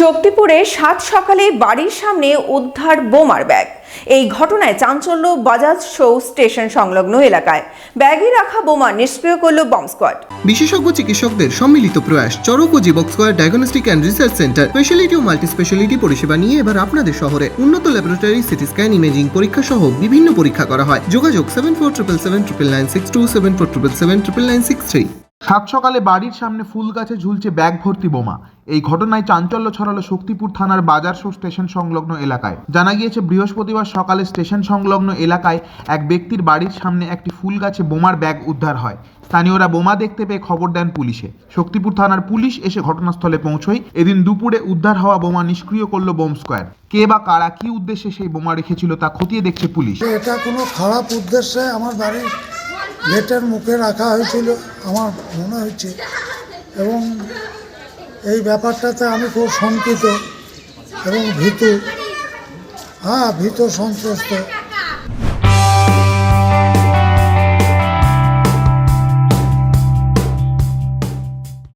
শক্তিপুরে সাত সকালে বাড়ির সামনে উদ্ধার বোমার ব্যাগ। এই ঘটনায় চাঞ্চল্য বাজাজ শো স্টেশন সংলগ্ন এলাকায়। ব্যাগে রাখা বোমা নিষ্ক্রিয় করল বম স্কোয়াড। বিশেষজ্ঞ চিকিৎসকদের সম্মিলিত প্রয়াস, চরক ও Jibak square diagnostic and research centre, speciality O multi speciality পরিষেবা নিয়ে এবার আপনাদের শহরে উন্নত ল্যাবরেটরি, সিটি স্ক্যান, ইমেজিং পরীক্ষা সহ বিভিন্ন পরীক্ষা করা হয়। যোগাযোগ seven four triple seven triple nine six two seven four triple seven triple nine six three সাত সকালে বাড়ির সামনে ফুল গাছে ঝুলছে ব্যাগ ভর্তি বোমা। এই ঘটনায় চাঞ্চল্য ছড়ালো শক্তিপুর থানার বাজার স্টেশন সংলগ্ন এলাকায়। জানা গিয়েছে, বৃহস্পতিবার সকালে স্টেশন সংলগ্ন এলাকায় এক ব্যক্তির বাড়ির সামনে একটি ফুল গাছে বোমার ব্যাগ উদ্ধার হয়। স্থানীয়রা বোমা দেখতে পেয়ে খবর দেন পুলিশে। শক্তিপুর থানার পুলিশ এসে ঘটনাস্থলে পৌঁছয়। এদিন দুপুরে উদ্ধার হওয়া বোমা নিষ্ক্রিয় করল বোম স্কোয়ার। কে বা কারা, কি উদ্দেশ্যে সেই বোমা রেখেছিল তা খতিয়ে দেখছে পুলিশ। এটা কোনো খারাপ উদ্দেশ্যে আমার বাড়ির গেটের মুখে রাখা হয়েছিল। আমার মনে হচ্ছে এবং এই ব্যাপারটাতে আমি খুব শঙ্কিত এবং ভীতু। হ্যাঁ ভীত সন্ত্রস্ত।